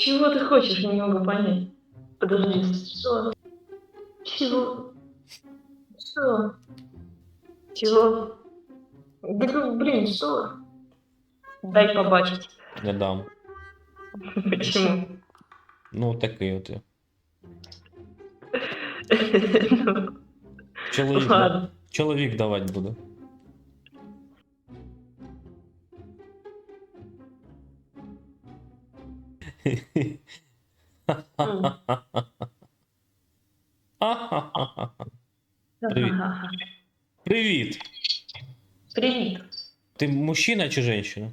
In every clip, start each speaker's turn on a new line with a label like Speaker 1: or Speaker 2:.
Speaker 1: Чего ты хочешь, не могу понять. Подожди, что? Чего? Что? Чего? Да, блин, что? Дай побачить.
Speaker 2: Не дам.
Speaker 1: Почему?
Speaker 2: Ну, такий от. я.
Speaker 1: Ну,
Speaker 2: Чоловік, да-
Speaker 1: Ладно.
Speaker 2: чоловік давати буде. Привіт.
Speaker 1: Ага.
Speaker 2: Привіт!
Speaker 1: Привет.
Speaker 2: Ти мужчина чи женщина?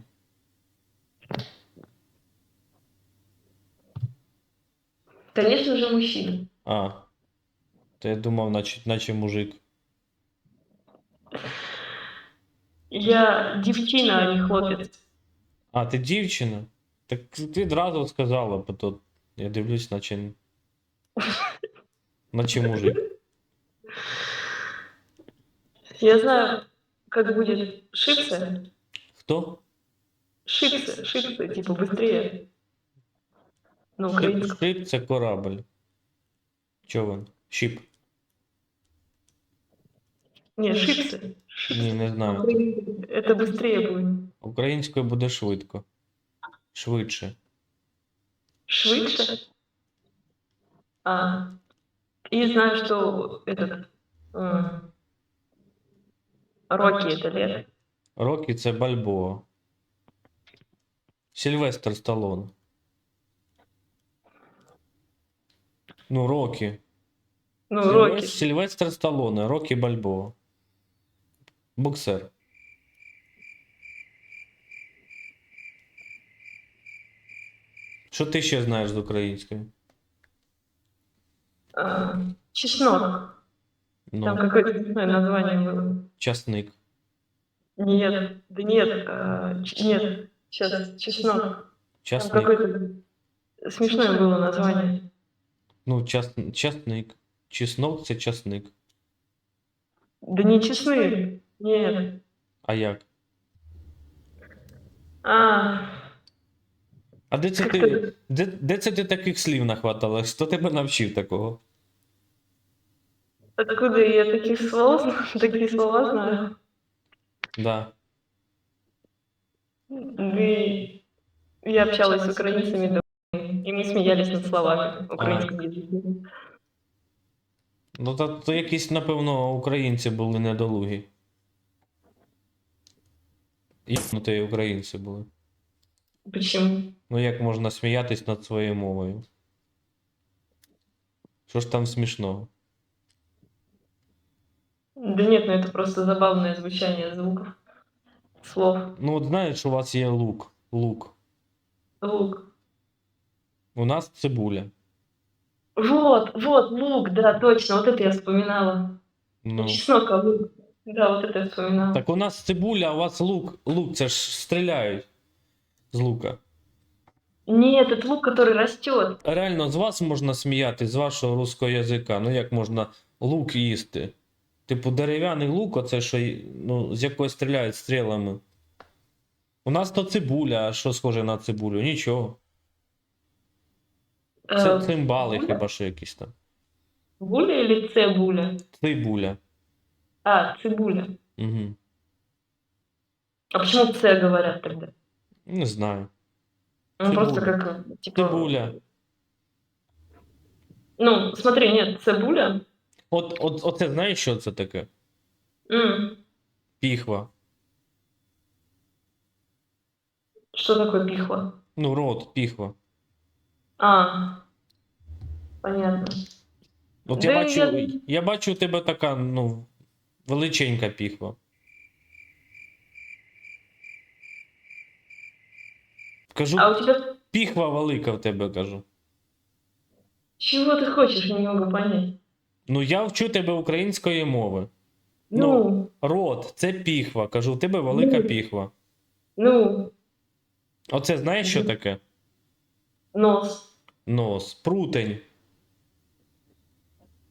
Speaker 1: Конечно же, мужчина.
Speaker 2: А. То я думав, наче, наче мужик.
Speaker 1: Я девчина, а не хлопец.
Speaker 2: А, ти дівчина? Так ти одразу сказала, бо то я дивлюсь, наче. Наче мужик.
Speaker 1: Я знаю, как будет шипсы.
Speaker 2: Хто?
Speaker 1: Шипсы, шипсы, типа быстрее. Ну, украинском.
Speaker 2: Шип це корабль. Човен. Шіп.
Speaker 1: Не, шипсы.
Speaker 2: Ні, не знаю.
Speaker 1: Это быстрее будет.
Speaker 2: Українською буде швидко. Швидше.
Speaker 1: Швидше? А. И знаю, что этот... м, Рокки это лето.
Speaker 2: Рокі це Бальбоа. Сільвестр Сталлоне. Ну, Рокі.
Speaker 1: Ну,
Speaker 2: Сильвес-
Speaker 1: Рокки.
Speaker 2: Сильвестр Сталлоне, Рокі Бальбоа. Боксер. Що ти ще знаєш з української?
Speaker 1: А, Чеснок. Там
Speaker 2: Ну,
Speaker 1: какое-то не знаю, название было.
Speaker 2: часник.
Speaker 1: Нет, да нет, а, ч- нет, сейчас чеснок. Там
Speaker 2: Часник.
Speaker 1: какое-то смешное было название.
Speaker 2: Ну, час... часник. Чеснок це часник.
Speaker 1: Да не честные. Нет.
Speaker 2: А як?
Speaker 1: А,
Speaker 2: А де це
Speaker 1: как
Speaker 2: ти.
Speaker 1: это-
Speaker 2: Де, де це ти таких слів нахватала? Хто тебе навчив такого?
Speaker 1: откуда я таких слов, знаю- такие слова знаю?
Speaker 2: Да.
Speaker 1: И я общалась с украинцами, да, и мы смеялись над словами украинском языке.
Speaker 2: Ну, то, то якісь, напевно, українці були недолугі. Єпнуті українці були.
Speaker 1: Почему?
Speaker 2: Ну як можна сміятись над своєю мовою? Що ж там смішного?
Speaker 1: Да нет, ну это просто забавное звучание звуков, слов.
Speaker 2: Ну, от знаєш, у вас є лук. Лук.
Speaker 1: Лук.
Speaker 2: У нас цибуля.
Speaker 1: Вот, вот, лук, да, точно, вот это я вспоминала.
Speaker 2: Ну.
Speaker 1: Чеснок, а лук. Да, вот это я вспоминала.
Speaker 2: Так у нас цибуля, а у вас лук. Лук, це ж стріляють з лука.
Speaker 1: Нет, это лук, который растет.
Speaker 2: Реально, з вас можна сміяти, з вашого руського язика. Ну як можна лук їсти? Типу, дерев'яний лук, оце що й- ну, з якої стріляють стрілами. У нас то цибуля, а що схоже на цибулю? Нічого. Це
Speaker 1: Э,
Speaker 2: цимбали
Speaker 1: цибуля?
Speaker 2: хіба що якісь там.
Speaker 1: Буля или цибуля?
Speaker 2: Цибуля.
Speaker 1: А, цибуля.
Speaker 2: Угу.
Speaker 1: А почему Ц говорят тогда?
Speaker 2: Не знаю.
Speaker 1: Ну, просто как, э, типа...
Speaker 2: Цибуля.
Speaker 1: Ну, смотри, нет, цибуля.
Speaker 2: От, от, оце знаєш, що це таке?
Speaker 1: М,
Speaker 2: Піхва.
Speaker 1: Что такое пихва?
Speaker 2: Ну, рот, піхва.
Speaker 1: А, понятно.
Speaker 2: От
Speaker 1: Да
Speaker 2: я бачу,
Speaker 1: я-
Speaker 2: я бачу у тебе така, ну, величенька піхва. Кажу,
Speaker 1: А у тебя...
Speaker 2: піхва велика в тебе кажу.
Speaker 1: Чего ты хочешь, не могу понять.
Speaker 2: Ну, я вчу тебе української мови.
Speaker 1: Ну,
Speaker 2: Рот, це піхва. Кажу, у тебе велика
Speaker 1: Ну.
Speaker 2: піхва.
Speaker 1: ну,
Speaker 2: Оце знаєш, що
Speaker 1: Мгм.
Speaker 2: таке?
Speaker 1: нос.
Speaker 2: Нос. Прутень.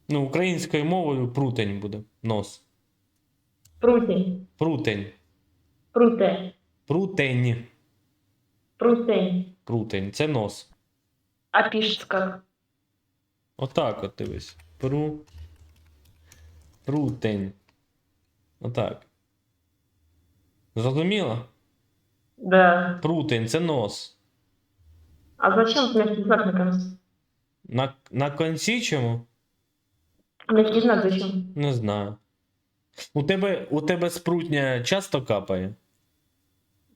Speaker 2: Ну, українською мовою прутень буде. Нос.
Speaker 1: Прутень.
Speaker 2: Прутень.
Speaker 1: Пруте.
Speaker 2: Прутень.
Speaker 1: Прутень.
Speaker 2: Прутень. Це нос.
Speaker 1: А как?
Speaker 2: Отак от дивись. Пру. Прутень. Отак. Зрозуміло?
Speaker 1: Да.
Speaker 2: Прутень це нос.
Speaker 1: А зачем мягкий знак на конце?
Speaker 2: На, на конці чому?
Speaker 1: Мягкий знак зачем?
Speaker 2: Не знаю. У тебе, у тебе спрутня часто капає?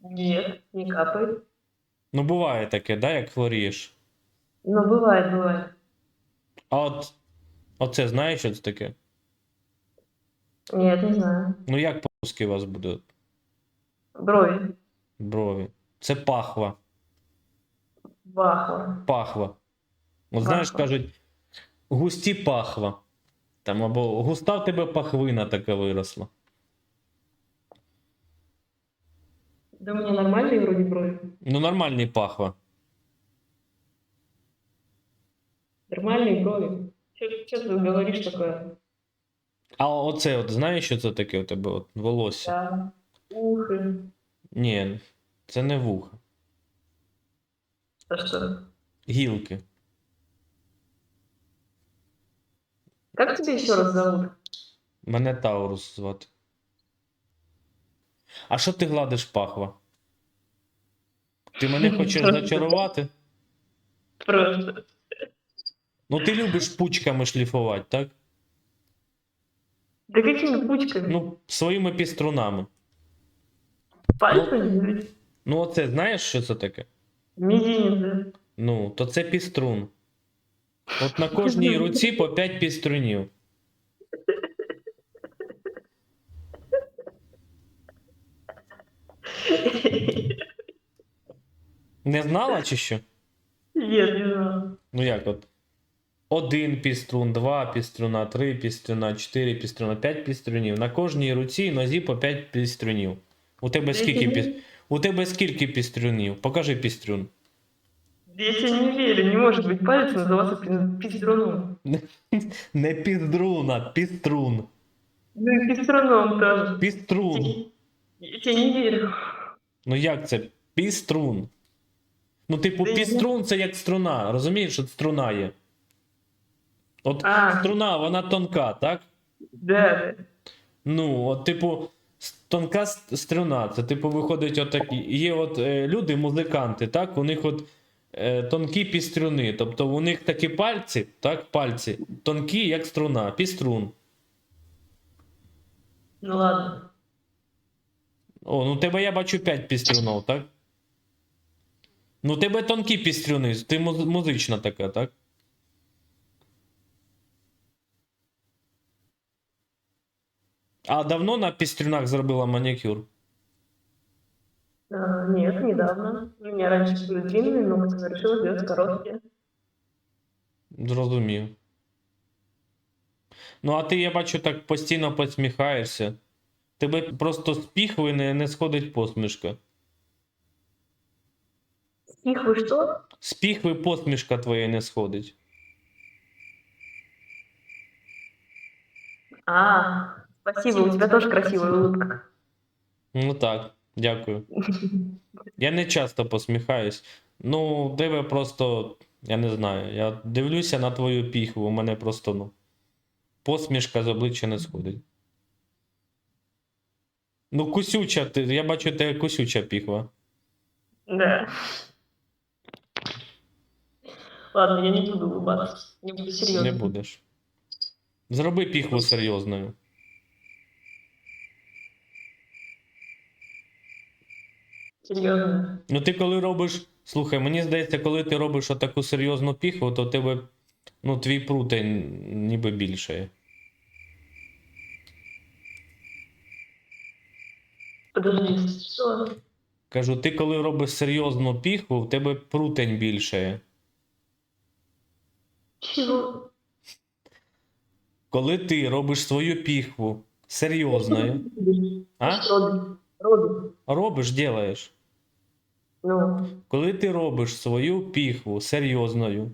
Speaker 1: Нет, не капает.
Speaker 2: Ну, буває таке, да, як хворієш.
Speaker 1: Но бывает, бывает.
Speaker 2: А от оце знаєш, що це таке?
Speaker 1: Нет, не знаю.
Speaker 2: Ну як по-русски у вас буде
Speaker 1: Брови.
Speaker 2: брові? Це пахва.
Speaker 1: Бахла.
Speaker 2: Пахва. От знаєш,
Speaker 1: Пахва.
Speaker 2: кажуть, густі пахва. Там або густа в тебе пахвина така виросла.
Speaker 1: Да у меня нормальные вроде брови.
Speaker 2: Ну, нормальний пахва.
Speaker 1: Нормальные брови. Что ты говоришь такое?
Speaker 2: А оце, от знаєш, що це таке у тебе? От волосся?
Speaker 1: Да. Ухи.
Speaker 2: Ні, це не вуха.
Speaker 1: А что?
Speaker 2: Гілки.
Speaker 1: Как тебя еще раз зовут?
Speaker 2: Мене Таурус звати. А що ти гладиш пахва? Ти мене хочеш зачарувати?
Speaker 1: Просто.
Speaker 2: Ну, ти любиш пучками шліфувати, так?
Speaker 1: Да какими пучками?
Speaker 2: Ну, своїми піструнами.
Speaker 1: Пальцами?
Speaker 2: Ну, оце знаєш, що це таке?
Speaker 1: Мизинец.
Speaker 2: Ну, то це піструн. От на кожній руці по 5 піструнів. Не знала чи що?
Speaker 1: Нет, не знаю.
Speaker 2: Ну як от? Один піструн, два піструна, три піструна, чотири піструна, п'ять піструнів. На кожній руці і нозі по п'ять піструнів. У тебе скільки піс... У тебе скільки піструнів? Покажи піструн.
Speaker 1: Я тебе не верю, не может быть палец называться пи- пиструном.
Speaker 2: Не піздруна, піструн.
Speaker 1: Ну и пиструном тоже.
Speaker 2: Піструн.
Speaker 1: Я не верю.
Speaker 2: Ну як це? Піструн. Ну, типу, піструн це як струна. Розумієш, що струна є. От
Speaker 1: А.
Speaker 2: струна, вона тонка, так?
Speaker 1: Да.
Speaker 2: Ну, от, типу, с- тонка с- струна. Це, типу, виходить, отакі. Є от е, люди, музиканти, так? У них от е, тонкі піструни. Тобто у них такі пальці, так, пальці, тонкі, як струна, піструн.
Speaker 1: Ну ладно.
Speaker 2: О, ну тебе я бачу 5 піструнов, так? Ну, тебе тонкі пістрюни, ти муз- музична така, так? А давно на пістрюнах зробила манікюр?
Speaker 1: А, нет, недавно. У меня раньше были длинные но решила сделать короткие.
Speaker 2: Зрозумів. Ну, а ти, я бачу, так постійно посміхаєшся. Тебе просто з піхви не, не сходить посмішка.
Speaker 1: Вы что?
Speaker 2: З піхви посмішка твоя не сходить.
Speaker 1: А, спасибо, у тебя тоже красивая улыбка.
Speaker 2: Ну так, дякую. Я не часто посміхаюсь. Ну, тебе просто, я не знаю. Я дивлюся на твою піхву, у мене просто, ну, посмішка з обличчя не сходить. Ну, кусюча, ти, я бачу, тебе кусюча піхва.
Speaker 1: Да. Ладно, я не буду улыбаться. Не буду серьезно.
Speaker 2: Не будеш. Зроби піхву серйозною.
Speaker 1: Серьезно.
Speaker 2: Ну, ти коли робиш. Слухай, мені здається, коли ти робиш отаку серйозну піхву, то тебе, ну, твій прутень ніби більшає.
Speaker 1: Подожди?
Speaker 2: Кажу, ти коли робиш серйозну піхву, в тебе прутень більшає.
Speaker 1: Чего?
Speaker 2: Коли ти робиш свою піхву серйозною, а?
Speaker 1: Робин.
Speaker 2: Робиш, ділаєш.
Speaker 1: Ну,
Speaker 2: Коли ти робиш свою піхву серйозною,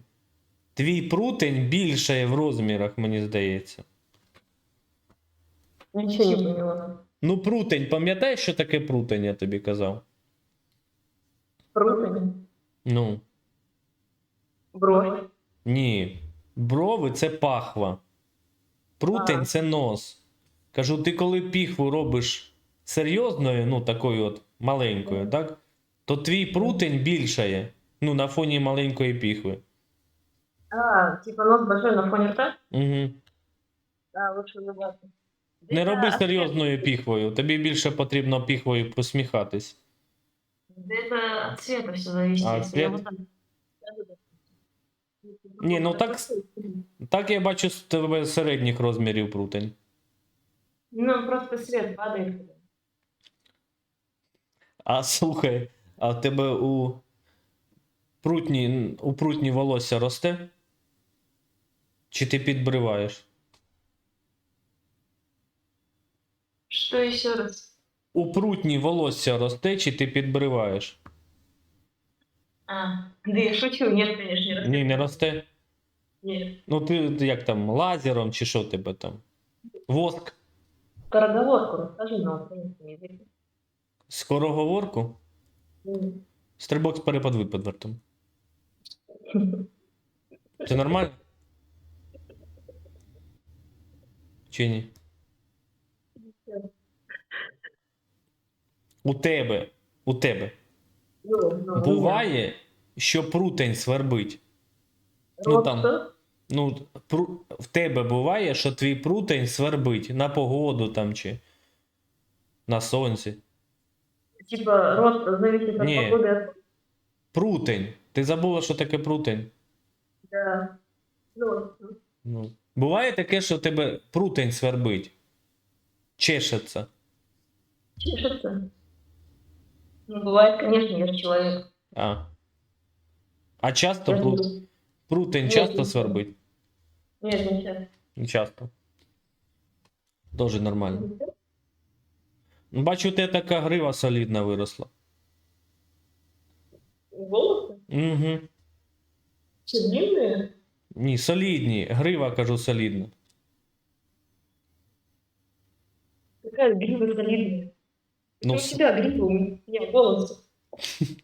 Speaker 2: твій прутень більшає в розмірах, мені здається.
Speaker 1: ничего не поняла.
Speaker 2: Ну, прутень, пам'ятаєш, що таке прутень, я тобі казав?
Speaker 1: Прутень?
Speaker 2: Ну,
Speaker 1: Брови.
Speaker 2: Ні. Брови це пахва. Прутень це нос. Кажу, ти коли піхву робиш серйозною, ну такою от маленькою, так? То твій прутень більшає. Ну, на фоні маленької піхви.
Speaker 1: А, типа нос большой на фоне рта?
Speaker 2: Угу.
Speaker 1: Да, лучше улыбаться.
Speaker 2: Не роби серйозною піхвою. Тобі більше потрібно піхвою посміхатись.
Speaker 1: Это от цвета все зависит.
Speaker 2: А, цвет?
Speaker 1: вот так- Да-да-да.
Speaker 2: Ну так Так я бачу з тебе середніх розмірів прутень.
Speaker 1: Ну, просто свет падает.
Speaker 2: А слухай, а в тебе у прутні, у прутні волосся росте? Чи ти підбриваєш?
Speaker 1: Что еще раз?
Speaker 2: У прутні волосся росте, чи ти підбриваєш?
Speaker 1: А, да я шучу, нет, конечно, не растет.
Speaker 2: Ні, не росте.
Speaker 1: Нет.
Speaker 2: Ну ти ти як там, лазером чи що тебе там? Воск.
Speaker 1: Скороговорку расскажи на украинском языке.
Speaker 2: Скороговорку?
Speaker 1: М.
Speaker 2: Стрибок з перепад випадвертом. Це нормально? Чи ні? У тебе, у тебе
Speaker 1: Ну, ну,
Speaker 2: буває, що прутень свербить.
Speaker 1: ну,
Speaker 2: ну, там. Ну, пру... в тебе буває, що твій прутень свербить на погоду там чи на сонці.
Speaker 1: Типа рост зависит от
Speaker 2: Не.
Speaker 1: погоды.
Speaker 2: Прутень. Ти забула, що таке прутень?
Speaker 1: Да. Ну, ну,
Speaker 2: Ну. Буває таке, що в тебе прутень свербить. Чешеться.
Speaker 1: чешется. Ну, бывает, конечно, я же человек.
Speaker 2: А. А часто
Speaker 1: Я
Speaker 2: прут...
Speaker 1: же-
Speaker 2: прутень
Speaker 1: Ні,
Speaker 2: часто
Speaker 1: ні.
Speaker 2: свербить?
Speaker 1: Нет, не сейчас.
Speaker 2: Не часто. Дуже нормально. Ну, Бачу, у тебе така грива солідна виросла.
Speaker 1: Волосы?
Speaker 2: Угу.
Speaker 1: Что, длинные?
Speaker 2: Ні, солідні. Грива, кажу, солідна.
Speaker 1: Какая грива солидная?
Speaker 2: Ну,
Speaker 1: Ну, у тебя грива, у меня волосы.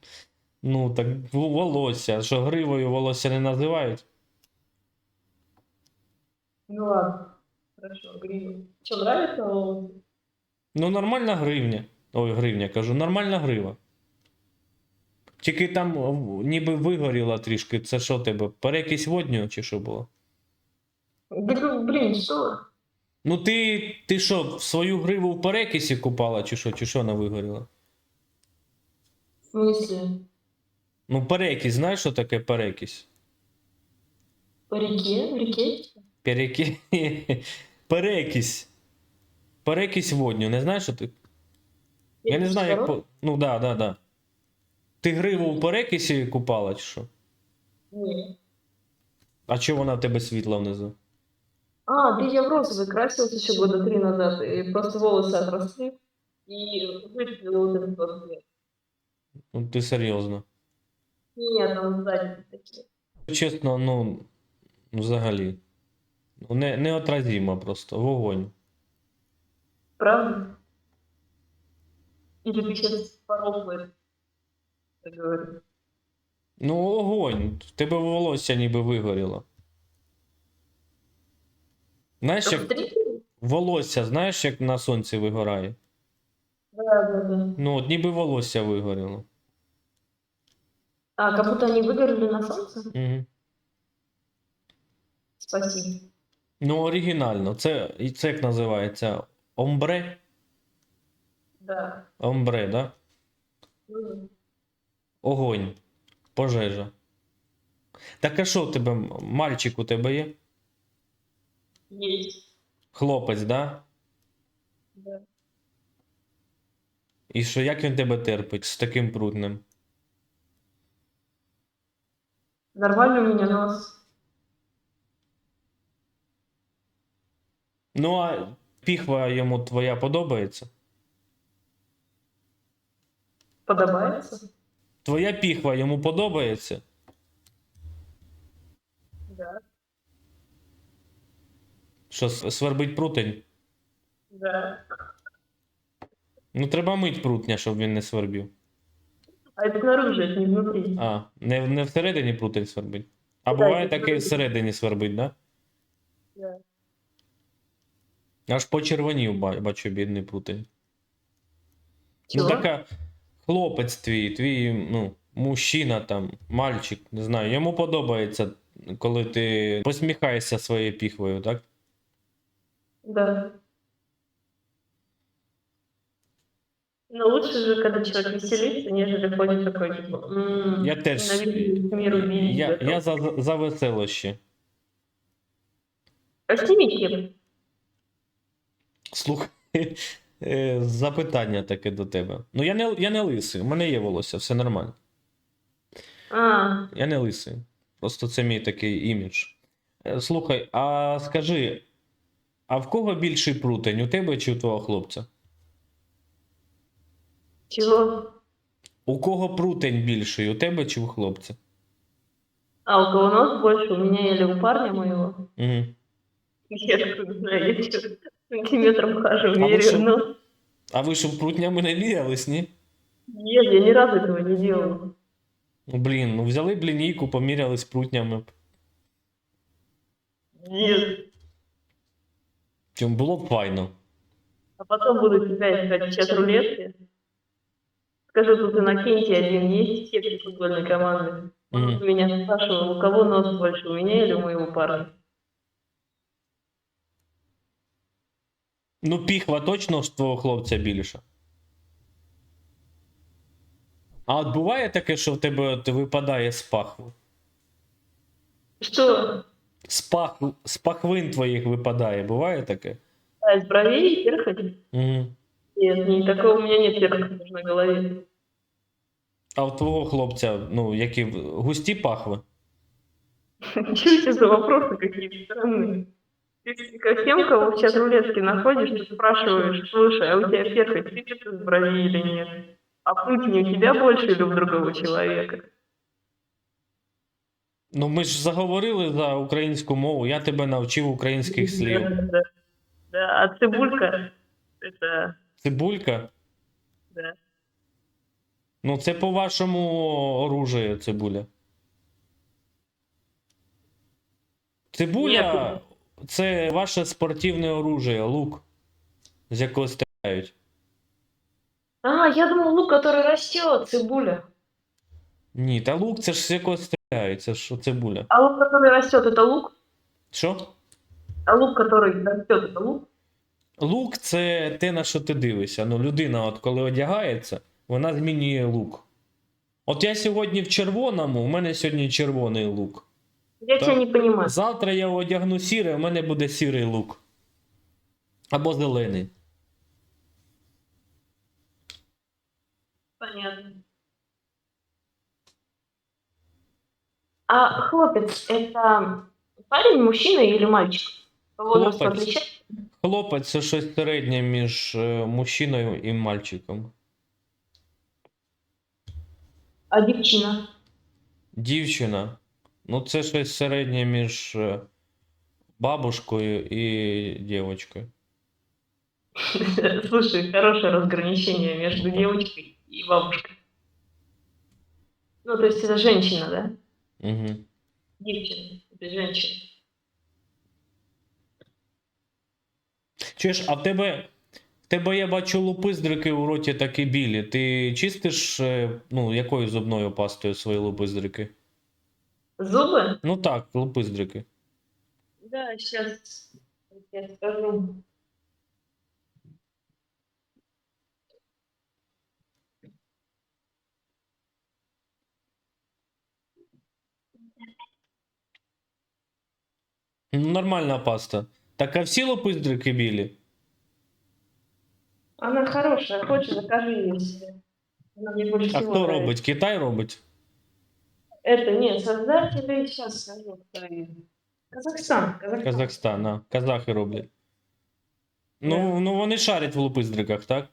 Speaker 2: Ну, так волосся. Що гривою волосся не називають?
Speaker 1: Ну ладно. Хорошо, грива. Что, нравится волосы?
Speaker 2: Ну, нормальна гривня. Ой, гривня, кажу, нормальна грива. Тільки там о, ніби вигоріла трішки. Це що тебе? Перекись водню чи що було?
Speaker 1: Да, блин, что?
Speaker 2: Ну, ти, ти що, свою гриву в перекисі купала, чи що, чи що вона вигоріла?
Speaker 1: Смысле?
Speaker 2: Ну, перекись, знаєш, що таке перекись?
Speaker 1: По реке? В реке?
Speaker 2: Переки... Перекись. Перекись водню, не знаєш, що ти? Я не знаю, як. По... Ну, да, да, да. Ти гриву в перекисі купала, чи що?
Speaker 1: Нет.
Speaker 2: А чого вона в тебе світла внизу?
Speaker 1: А, да я в розовый красилась еще года три назад, и просто волосы отросли, и выцвела вот этот вот цвет.
Speaker 2: Ну, ти серйозно.
Speaker 1: Нет, там сзади такие.
Speaker 2: Чесно, ну, взагалі. Ну, не, неотразимо просто. Вогонь.
Speaker 1: Правда? Или ты сейчас порофлаешь? Так говорю.
Speaker 2: Ну, огонь. В тебе волосся ніби вигоріло. Знаєш, як волосся, знаєш, як на сонці вигорає?
Speaker 1: Да, да, да.
Speaker 2: Ну, от ніби волосся вигоріло.
Speaker 1: А, как будто они выгорели на солнце?
Speaker 2: Угу.
Speaker 1: Спасибо.
Speaker 2: Ну, оригінально. Це, і це як називається? Омбре?
Speaker 1: Да.
Speaker 2: Омбре, да?
Speaker 1: Ну,
Speaker 2: Огонь. Пожежа. Так а що в тебе, мальчик у тебе є?
Speaker 1: Есть.
Speaker 2: Хлопець, да?
Speaker 1: Да.
Speaker 2: І що, як він тебе терпить з таким прудним?
Speaker 1: Нормально у меня нос.
Speaker 2: Ну, а піхва йому твоя подобається?
Speaker 1: Подобается?
Speaker 2: Твоя піхва йому подобається?
Speaker 1: Да.
Speaker 2: Що свербить прутень?
Speaker 1: Да.
Speaker 2: Ну, треба мить прутня, щоб він не свербів.
Speaker 1: А это снаружи, это не внутри.
Speaker 2: А, не, не всередині прутень свербить. А
Speaker 1: Так,
Speaker 2: буває
Speaker 1: і
Speaker 2: таке всередині свербить, да?
Speaker 1: Да.
Speaker 2: Аж почервонів, бачу, бідний прутень. Ну, така хлопець твій, твій, ну, мужчина там, мальчик, не знаю, йому подобається, коли ти посміхаєшся своєю піхвою, так?
Speaker 1: Да. Но лучше же, когда человек веселится, нежели ходит такой, типа, «М,
Speaker 2: Я теж-
Speaker 1: ненавижу мир убить».
Speaker 2: Я, я за, за веселощі.
Speaker 1: Прости, Ким.
Speaker 2: Слухай, е, запитання таке до тебе. Ну, я не, я не лисий, у мене є волосся, все нормально.
Speaker 1: А,
Speaker 2: Я не лисий. Просто це мій такий імідж. Е, Слухай, а скажи, а в кого більший прутень, у тебе чи у твого хлопця?
Speaker 1: чего?
Speaker 2: У кого прутень більший, у тебе чи у хлопця?
Speaker 1: А, у кого нос больше, у меня или у парня моего?
Speaker 2: Угу.
Speaker 1: Я откуда знаю, я чё, сантиметром хожу,
Speaker 2: А вы
Speaker 1: меряю
Speaker 2: что?
Speaker 1: нос.
Speaker 2: А ви ж прутнями не мірялись, ні?
Speaker 1: Нет, я ни разу этого не делала.
Speaker 2: Ну, блін, ну взяли б лінійку, помірялись прутнями.
Speaker 1: Нет.
Speaker 2: Чим було б файно.
Speaker 1: А потом буду тебя искать в чат рулетки. Скажу, тут Иннокентий один есть, все футбольной команды. Он
Speaker 2: Мгм.
Speaker 1: меня спрашивал, у кого нос больше, у меня или у моего парня?
Speaker 2: Ну, піхва точно в твого хлопця більша. А от буває таке, що в тебе випадає з пахви?
Speaker 1: Что?
Speaker 2: З, пах... з пахвин твоїх випадає, буває таке?
Speaker 1: А, из бровей перхоть?
Speaker 2: Угу.
Speaker 1: Нет, не такого у меня нет перхоти на голове.
Speaker 2: А у твого хлопця, ну, які в- густі пахви?
Speaker 1: Что это за вопросы какие-то странные? Ты ко всем, кого в чат рулетке находишь, ты спрашиваешь, слушай, а у тебя перхоть сыпется с бровей или нет? А прутень у тебя больше или у другого человека?
Speaker 2: Ну, ми ж заговорили за українську мову, я тебе навчив українських слів.
Speaker 1: Да, да. Да, а цибулька, это,
Speaker 2: Цибулька?
Speaker 1: да.
Speaker 2: Ну, це по-вашому оружие, цибуля. Цибуля це ваше спортивне оружие, лук, з якого стріляють.
Speaker 1: А, я думал, лук, который растет, цибуля.
Speaker 2: Ні, та лук це ж з якого стріляють, це ж цибуля.
Speaker 1: А лук, который растет, это лук?
Speaker 2: Що?
Speaker 1: А лук, который растет, это лук?
Speaker 2: Лук це те, на що ти дивишся. Ну, людина, от коли одягається, вона змінює лук. От я сьогодні в червоному, у мене сьогодні червоний лук.
Speaker 1: Я
Speaker 2: Так.
Speaker 1: тебя не понимаю.
Speaker 2: Завтра я одягну сірий, у мене буде сірий лук. Або зелений.
Speaker 1: Понятно. А хлопец это парень, мужчина или мальчик? По возрасту
Speaker 2: Хлопец.
Speaker 1: отличается?
Speaker 2: Хлопець це щось середнє між е, мужчиною і мальчиком.
Speaker 1: А девчина?
Speaker 2: Дівчина. Ну, це щось середнє між е, бабушкою і дівчинкою.
Speaker 1: Слушай, хорошее разграничение между девочкой и бабушкой. Ну, то есть это женщина, да?
Speaker 2: Угу.
Speaker 1: Девчина, это женщина.
Speaker 2: Чуєш, а в тебе. В тебе я бачу лупиздрики у роті такі білі. Ти чистиш е, ну, якою зубною пастою свої лупиздрики?
Speaker 1: Зубы?
Speaker 2: Ну так, лупиздрики.
Speaker 1: Да, сейчас я скажу.
Speaker 2: Ну, нормальна паста. Так а всі лупиздрики білі?
Speaker 1: Она хорошая, хочешь, закажи ее себе. Она мне больше
Speaker 2: А
Speaker 1: всего
Speaker 2: хто
Speaker 1: нравится.
Speaker 2: робить? Китай робить?
Speaker 1: Это нет, создатели, сейчас скажу, кто их. Казахстан, Казахстан.
Speaker 2: Казахстан, а. Казахи роблять. Ну,
Speaker 1: Да.
Speaker 2: ну вони шарять в лупиздриках, так?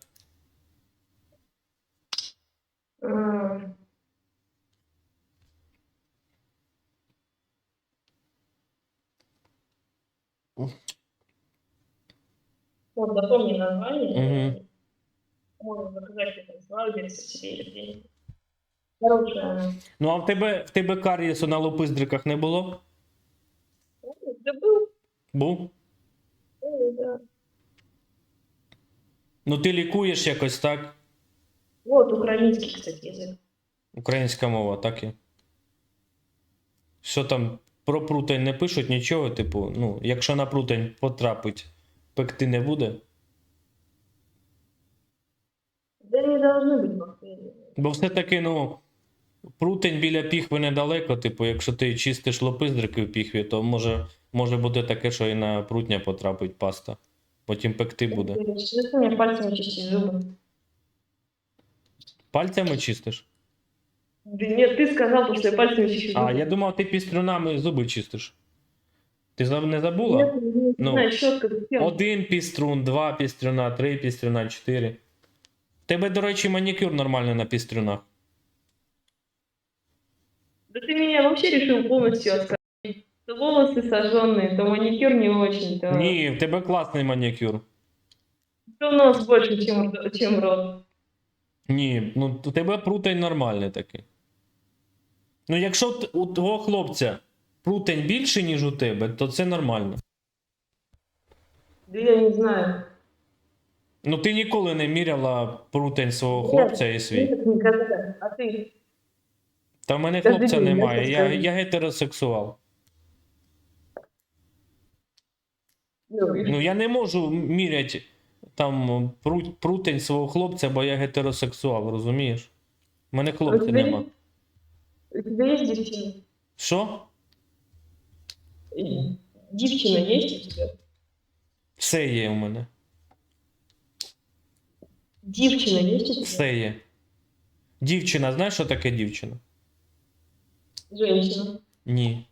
Speaker 1: Вот, запомни название.
Speaker 2: Мгм.
Speaker 1: Можно заказать это с Валберса себе или где-нибудь. Хорошая.
Speaker 2: Ну а в тебе в тебе карієсу на лопиздриках не було?
Speaker 1: Да был,
Speaker 2: Був?
Speaker 1: был, да.
Speaker 2: Ну ти лікуєш якось так?
Speaker 1: Вот украинский, кстати, язык.
Speaker 2: Українська мова, так і. Що там про прутень не пишуть нічого, типу, ну, якщо на прутень потрапить, пекти не буде.
Speaker 1: Да не должны быть бактерии.
Speaker 2: Бо все-таки, ну, прутень біля піхви недалеко, типу, якщо ти чистиш лопиздрики в піхві, то може, може бути таке, що і на прутня потрапить паста. Потім пекти буде.
Speaker 1: Что ты мне пальцами чистить зубы?
Speaker 2: Пальцями чистиш?
Speaker 1: Да нет, ты сказал, что я пальцами чищу
Speaker 2: А,
Speaker 1: зубы.
Speaker 2: я думав, ти пістрюнами зуби чистиш. Ти за- не забула?
Speaker 1: Нет, не, не
Speaker 2: Ну,
Speaker 1: знаю, щетка зачем?
Speaker 2: Один піструн, два пістрюна, три пістрюна, чотири. Тебе, до речі, манікюр нормальний на пістрюнах.
Speaker 1: Да ты меня вообще решил полностью оскорбить. То волосы сожженные, то маникюр не очень, то...
Speaker 2: Ні, в тебе класний манікюр.
Speaker 1: То нос больше, чем, рот- чем рот.
Speaker 2: Ні, ну у тебе прутень нормальний такий. Ну, якщо т- у твого хлопця прутень більший, ніж у тебе, то це нормально.
Speaker 1: Я не знаю.
Speaker 2: Ну, ти ніколи не міряла прутень свого хлопця і свій.
Speaker 1: А ты?
Speaker 2: Та в мене хлопця немає, я, я гетеросексуал.
Speaker 1: Ну,
Speaker 2: Ну, я не можу міряти там прутень свого хлопця, бо я гетеросексуал, розумієш? У мене хлопця
Speaker 1: тебе
Speaker 2: нема.
Speaker 1: У тебя есть девчина?
Speaker 2: Що?
Speaker 1: Девчина есть у тебя?
Speaker 2: Все є у мене.
Speaker 1: Девчина есть у тебя?
Speaker 2: Все є. Дівчина, знаєш, що таке дівчина?
Speaker 1: Женщина.
Speaker 2: Ні.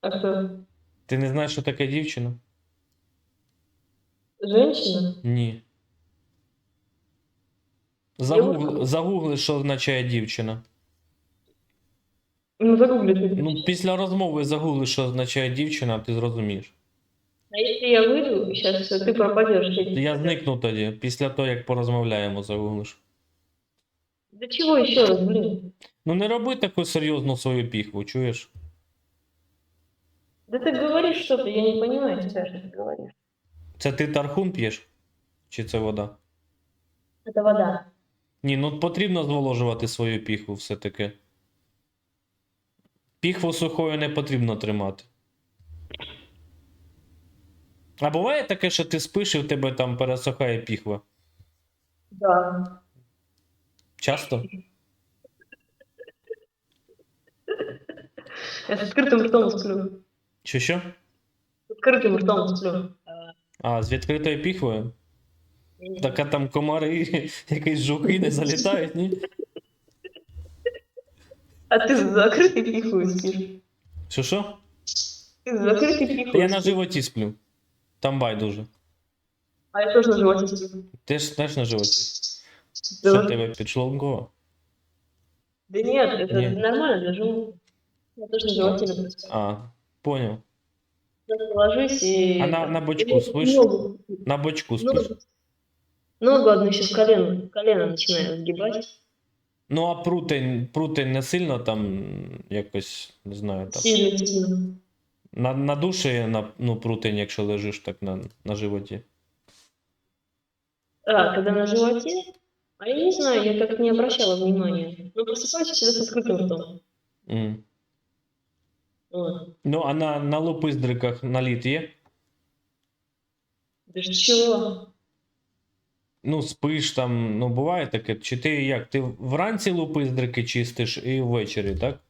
Speaker 1: А кто?
Speaker 2: Ти не знаєш, що таке дівчина?
Speaker 1: Женщина?
Speaker 2: Ні. Загугли, загугли, що означає дівчина.
Speaker 1: Ну, загугли ты.
Speaker 2: Ну, після розмови загугли, що означає дівчина, ти зрозумієш.
Speaker 1: А если я выйду, сейчас ты пропадешь.
Speaker 2: Я зникну тоді, після того, як порозмовляємо, загуглиш.
Speaker 1: Да чего еще раз, блин?
Speaker 2: Ну не роби таку серйозну свою піхву, чуєш?
Speaker 1: Да ты говоришь что-то, я не понимаю тебя, что ты говоришь.
Speaker 2: Це ти тархун п'єш? Чи це вода?
Speaker 1: Это вода.
Speaker 2: Ні, ну потрібно зволожувати свою піхву все-таки. Піхву сухою не потрібно тримати. А буває таке, що ти спиш і в тебе там пересохає піхва?
Speaker 1: Да.
Speaker 2: Часто?
Speaker 1: Я с открытым ртом сплю.
Speaker 2: Чи що?
Speaker 1: С открытым ртом сплю.
Speaker 2: А, з відкритою піхвою? Так а там комари, якісь жуки не залітають, ні?
Speaker 1: А ты с закрытой пихой спишь?
Speaker 2: Що що?
Speaker 1: Ты с закрытой пихой
Speaker 2: Я на
Speaker 1: спишь?
Speaker 2: животі сплю. Там байдуже.
Speaker 1: А я тоже на животе сплю.
Speaker 2: Ти ж теж на животі.
Speaker 1: Да,
Speaker 2: Що в тебе підшлунково?
Speaker 1: да нет, это
Speaker 2: Нет.
Speaker 1: нормально для желудка. Я тоже на животе люблю спать.
Speaker 2: А, понял.
Speaker 1: Просто ложусь и...
Speaker 2: А на- на бочку
Speaker 1: Или
Speaker 2: спишь?
Speaker 1: Ногу,
Speaker 2: На бочку спиш.
Speaker 1: ногу, ногу одну еще в колено, колено начинаю сгибать.
Speaker 2: Ну, а прутень, прутень не сильно там якось, не знаю, там.
Speaker 1: Сильно, сильно.
Speaker 2: На, на душі на, ну, прутень, якщо лежиш так на, на животі.
Speaker 1: А, когда на животе? А я не знаю, я как не обращала внимания. Ну, просыпаюсь всегда с открытым ртом.
Speaker 2: М.
Speaker 1: Вот.
Speaker 2: Ну, а на, на лопиздриках наліт є?
Speaker 1: Да ж чего?
Speaker 2: Ну, спиш там, ну буває таке. Чи ти як? Ти вранці лопиздрики чистиш і ввечері, так?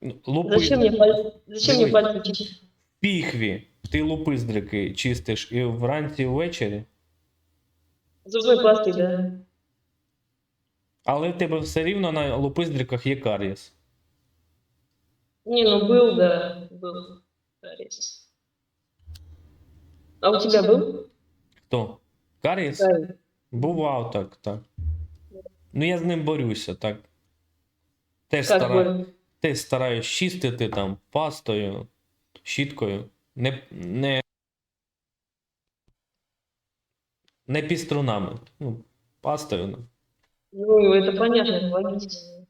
Speaker 2: Ну, Лупи...
Speaker 1: Зачем мне
Speaker 2: Давай.
Speaker 1: пальцы
Speaker 2: піхві ти лупиздрики чистиш і вранці і ввечері,
Speaker 1: Зубной пастой, да.
Speaker 2: але в тебе все рівно на лупиздриках є карієс.
Speaker 1: Не, ну был, да, был. Кариес. А у тебя был?
Speaker 2: Хто? Карієс?
Speaker 1: Кариес.
Speaker 2: Бував так, так. Ну я з ним борюся, так. Теж,
Speaker 1: Как
Speaker 2: стара...
Speaker 1: бы?
Speaker 2: Теж стараюсь чистити там пастою, щіткою. Не, не, не піструнами. Ну, пастою. ну.
Speaker 1: Ну, это понятно, это логично.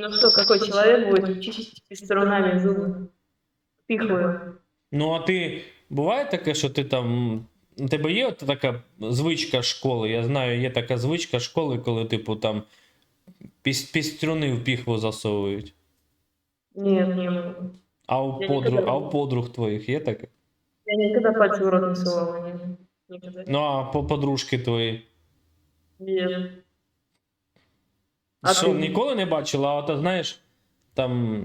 Speaker 1: Ну что, какой человек будет чистить пеструнами зубы? Пихлую.
Speaker 2: Ну, а ти буває таке, що ти там. У тебе є от така звичка школи? Я знаю, є така звичка школи, коли, типу, там піс, пістрюни в піхву засовують.
Speaker 1: Нет, не могу.
Speaker 2: А у,
Speaker 1: Я
Speaker 2: подруг,
Speaker 1: ніколи
Speaker 2: а у подруг твоїх є таке?
Speaker 1: Я никогда пальцы в рот не совала. Нет. Никогда.
Speaker 2: Ну, а по подружки твої.
Speaker 1: Нет. А
Speaker 2: що,
Speaker 1: ти?
Speaker 2: ніколи не бачила, а от знаєш, там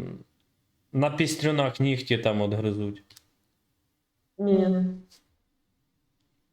Speaker 2: на пістрюнах нігті там от гризуть.
Speaker 1: Нет.